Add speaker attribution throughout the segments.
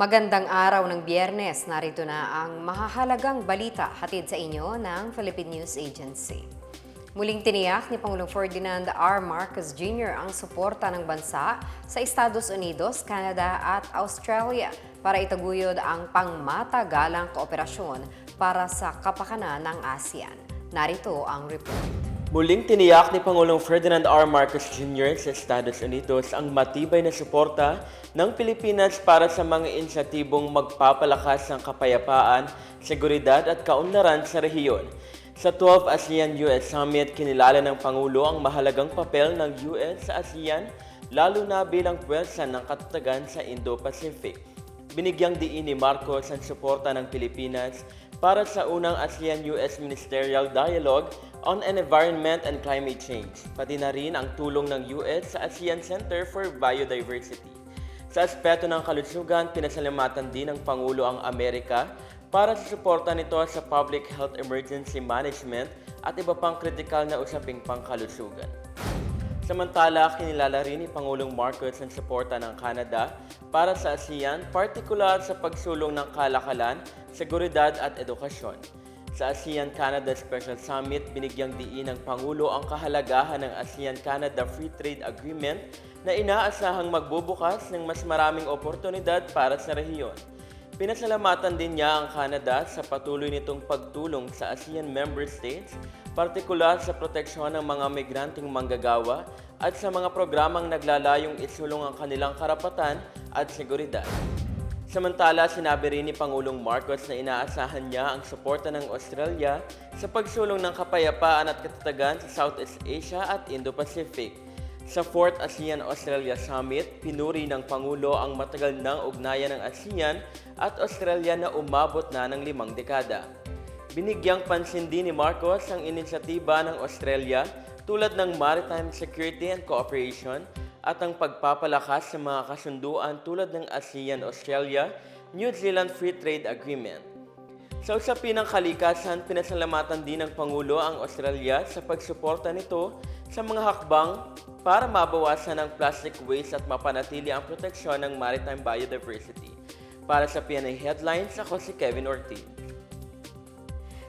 Speaker 1: Magandang araw ng biyernes. Narito na ang mahahalagang balita hatid sa inyo ng Philippine News Agency. Muling tiniyak ni Pangulong Ferdinand R. Marcos Jr. ang suporta ng bansa sa Estados Unidos, Canada at Australia para itaguyod ang pangmatagalang kooperasyon para sa kapakanan ng ASEAN. Narito ang report.
Speaker 2: Muling tiniyak ni Pangulong Ferdinand R. Marcos Jr. sa Estados Unidos ang matibay na suporta ng Pilipinas para sa mga inisyatibong magpapalakas ng kapayapaan, seguridad at kaunlaran sa rehiyon. Sa 12 ASEAN-US Summit, kinilala ng Pangulo ang mahalagang papel ng US sa ASEAN, lalo na bilang pwersa ng katatagan sa Indo-Pacific. Binigyang diin ni Marcos ang suporta ng Pilipinas para sa unang ASEAN-US Ministerial Dialogue on Environment and Climate Change, pati na rin ang tulong ng US sa ASEAN Center for Biodiversity. Sa aspeto ng kalusugan, pinasalamatan din ng Pangulo ang Amerika para sa suporta nito sa Public Health Emergency Management at iba pang kritikal na usaping pangkalusugan. Samantala, kinilala rin ni Pangulong Marcos ang suporta ng Canada para sa ASEAN, partikular sa pagsulong ng kalakalan, seguridad at edukasyon. Sa ASEAN-Canada Special Summit, binigyang diin ng Pangulo ang kahalagahan ng ASEAN-Canada Free Trade Agreement na inaasahang magbubukas ng mas maraming oportunidad para sa rehiyon. Pinasalamatan din niya ang Canada sa patuloy nitong pagtulong sa ASEAN member states, partikular sa proteksyon ng mga migranteng manggagawa at sa mga programang naglalayong isulong ang kanilang karapatan at seguridad. Samantala, sinabi rin ni Pangulong Marcos na inaasahan niya ang suporta ng Australia sa pagsulong ng kapayapaan at katatagan sa Southeast Asia at Indo-Pacific. Sa 4th ASEAN-Australia Summit, pinuri ng Pangulo ang matagal ng ugnayan ng ASEAN at Australia na umabot na ng limang dekada. Binigyang pansin din ni Marcos ang inisyatiba ng Australia tulad ng Maritime Security and Cooperation at ang pagpapalakas sa mga kasunduan tulad ng ASEAN-Australia-New Zealand Free Trade Agreement. Sa usapin ng kalikasan, pinasalamatan din ng Pangulo ang Australia sa pagsuporta nito sa mga hakbang para mabawasan ang plastic waste at mapanatili ang proteksyon ng maritime biodiversity. Para sa PNA Headlines, ako si Kevin Ortiz.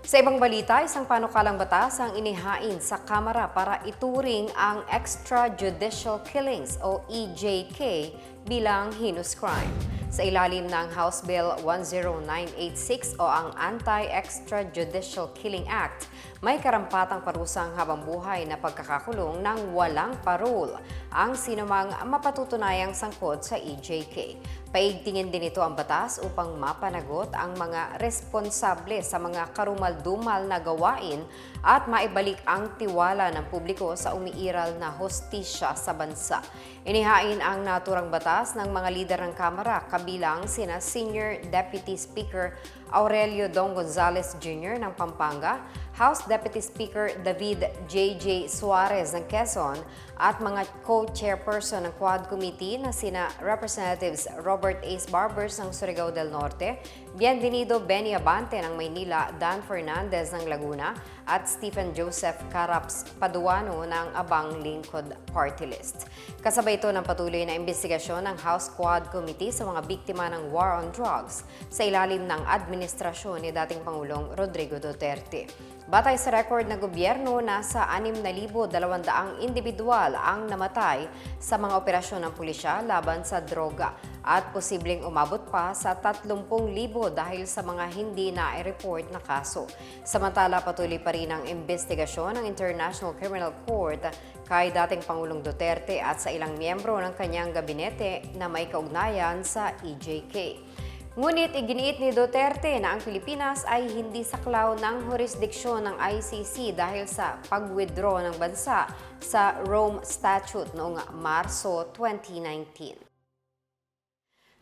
Speaker 1: Sa ibang balita, isang panukalang batas ang inihain sa Kamara para ituring ang extrajudicial killings o EJK bilang heinous crime. Sa ilalim ng House Bill 10986 o ang Anti-Extrajudicial Killing Act, may karampatang parusang habang buhay na pagkakakulong ng walang parol ang sinumang mapatutunayang sangkot sa EJK. Paigtingin din ito ang batas upang mapanagot ang mga responsable sa mga karumal-dumal na gawain at maibalik ang tiwala ng publiko sa umiiral na hostisya sa bansa. Inihain ang naturang batas ng mga lider ng Kamara kabilang sina Senior Deputy Speaker Aurelio Don Gonzales Jr. ng Pampanga, House Deputy Speaker David J.J. Suarez ng Quezon at mga co-chairperson ng Quad Committee na sina Representatives Robert Ace Barbers ng Surigao del Norte, Bienvenido Benny Abante ng Maynila, Dan Fernandez ng Laguna at Stephen Joseph Caraps Paduano ng Abang Lingkod Party List. Kasabay ito ng patuloy na investigasyon ng House Quad Committee sa mga biktima ng war on drugs sa ilalim ng administrasyon ni dating Pangulong Rodrigo Duterte. Batay sa record ng gobyerno, nasa 6,200 individual ang namatay sa mga operasyon ng pulisya laban sa droga at posibleng umabot pa sa 30,000 dahil sa mga hindi na-report na kaso. Samantala, patuloy pa rin ang investigasyon ng International Criminal Court kay dating Pangulong Duterte at sa ilang miyembro ng kanyang gabinete na may kaugnayan sa EJK. Ngunit iginiit ni Duterte na ang Pilipinas ay hindi saklaw ng jurisdiksyon ng ICC dahil sa pag-withdraw ng bansa sa Rome Statute noong Marso 2019.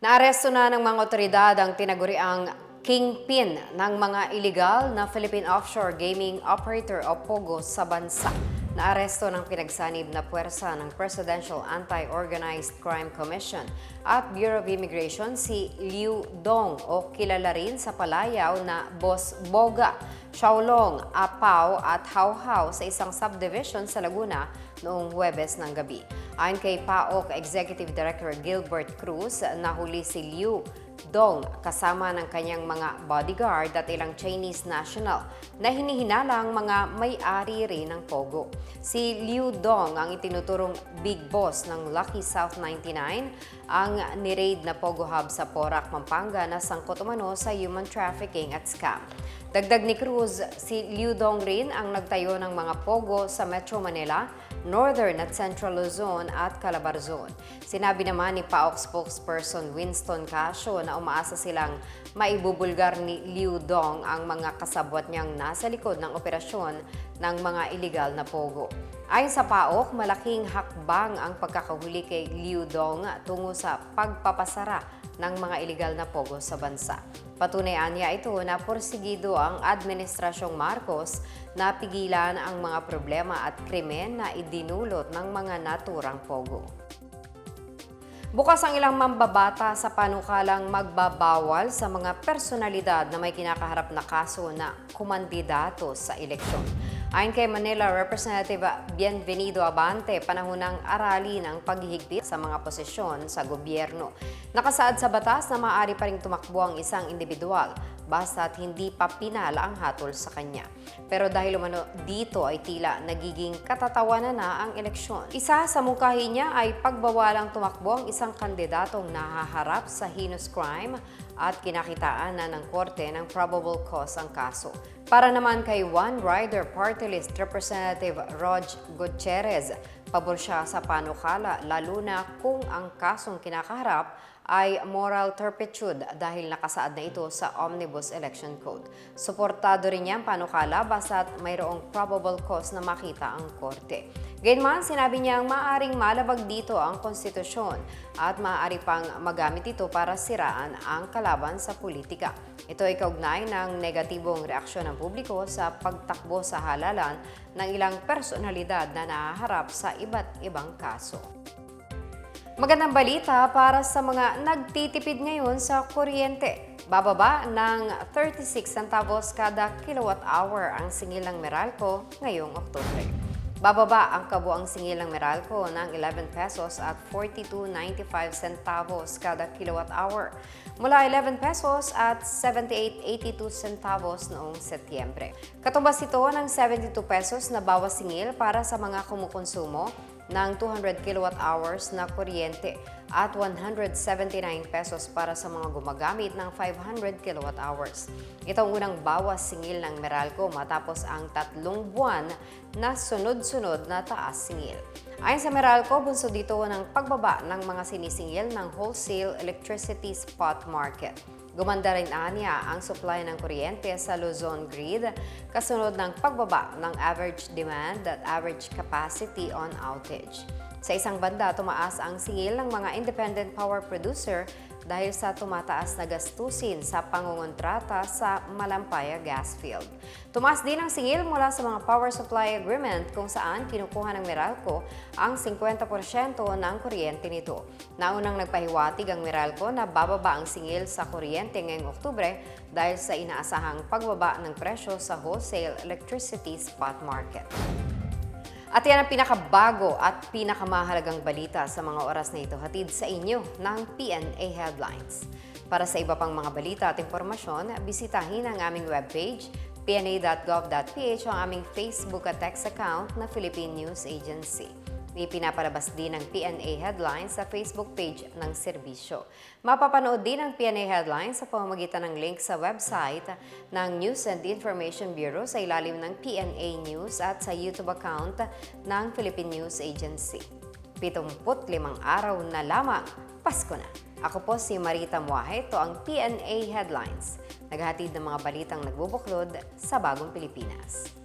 Speaker 1: Naaresto na ng mga otoridad ang tinaguriang kingpin ng mga illegal na Philippine Offshore Gaming Operator o POGO sa bansa. Naaresto ng pinagsanib na puwersa ng Presidential Anti-Organized Crime Commission at Bureau of Immigration si Liu Dong o kilala rin sa palayaw na Boss Boga, Xiaolong, Apao at Hauhau sa isang subdivision sa Laguna noong Huwebes ng gabi. Ayon kay PAOK Executive Director Gilbert Cruz, nahuli si Liu Dong kasama ng kanyang mga bodyguard at ilang Chinese national na hinihinalang mga may-ari rin ng Pogo. Si Liu Dong ang itinuturong big boss ng Lucky South 99, ang niraid na Pogo Hub sa Porac, Pampanga na sangkot umano sa human trafficking at scam. Dagdag ni Cruz, si Liu Dong rin ang nagtayo ng mga Pogo sa Metro Manila, Northern at Central Luzon at Calabarzon. Sinabi naman ni PAOK spokesperson Winston Casio na umaasa silang maibubulgar ni Liu Dong ang mga kasabwat niyang nasa likod ng operasyon ng mga iligal na Pogo. Ayon sa PAOK, malaking hakbang ang pagkakahuli kay Liu Dong tungo sa pagpapasara ng mga iligal na pogo sa bansa. Patunayan niya ito na porsigido ang Administrasyong Marcos na pigilan ang mga problema at krimen na idinulot ng mga naturang pogo. Bukas ang ilang mambabata sa panukalang magbabawal sa mga personalidad na may kinakaharap na kaso na kumandidato sa eleksyon. Ayon kay Manila Representative Bienvenido Abante, panahon ng arali ng paghihigpit sa mga posisyon sa gobyerno. Nakasaad sa batas na maaari pa rin tumakbo ang isang individual basta't hindi pa pinala ang hatol sa kanya. Pero dahil umano dito ay tila nagiging katatawanan na ang eleksyon. Isa sa mungkahi niya ay pagbawalang tumakbo ang isang kandidatong nahaharap sa heinous crime at kinakitaan na ng korte ng probable cause ang kaso. Para naman kay One Rider Party List Representative Rog Gutierrez, pabor siya sa panukala lalo na kung ang kasong kinakaharap ay moral turpitude dahil nakasaad na ito sa Omnibus Election Code. Suportado rin niya ang panukala basta't mayroong probable cause na makita ang korte. Gayunman, sinabi niyang maaring malabag dito ang konstitusyon at maaari pang magamit ito para siraan ang kalaban sa politika. Ito ay kaugnay ng negatibong reaksyon ng publiko sa pagtakbo sa halalan ng ilang personalidad na nahaharap sa iba't ibang kaso. Magandang balita para sa mga nagtitipid ngayon sa kuryente. Bababa ng 36 centavos kada kilowatt hour ang singil ng Meralco ngayong Oktubre. Bababa ang kabuang singil ng Meralco ng 11 pesos at 42.95 centavos kada kilowatt hour mula 11 pesos at 78.82 centavos noong Setyembre. Katumbas ito ng 72 pesos na bawas singil para sa mga kumukonsumo ng 200 kilowatt hours na kuryente at 179 pesos para sa mga gumagamit ng 500 kilowatt hours. Ito ang unang bawas singil ng Meralco matapos ang tatlong buwan na sunod-sunod na taas singil. Ayon sa Meralco, bunso dito ng pagbaba ng mga sinisingil ng wholesale electricity spot market. Gumanda rin anya ang supply ng kuryente sa Luzon grid kasunod ng pagbaba ng average demand at average capacity on outage. Sa isang banda, tumaas ang singil ng mga independent power producer dahil sa tumataas na gastusin sa pangungontrata sa Malampaya gas field. Tumaas din ang singil mula sa mga power supply agreement kung saan kinukuha ng Meralco ang 50% ng kuryente nito. Naunang nagpahiwatig ang Meralco na bababa ang singil sa kuryente ngayong Oktubre dahil sa inaasahang pagbaba ng presyo sa wholesale electricity spot market. At yan ang pinakabago at pinakamahalagang balita sa mga oras na ito hatid sa inyo ng PNA Headlines. Para sa iba pang mga balita at impormasyon, bisitahin ang aming webpage pna.gov.ph o ang aming Facebook at text account na Philippine News Agency. Ipinapalabas din ng PNA Headlines sa Facebook page ng serbisyo. Mapapanood din ang PNA Headlines sa pamamagitan ng link sa website ng News and Information Bureau sa ilalim ng PNA News at sa YouTube account ng Philippine News Agency. 75 araw na lamang, Pasko na. Ako po si Marita Muahe, ito ang PNA Headlines. Naghatid ng mga balitang nagbubuklod sa bagong Pilipinas.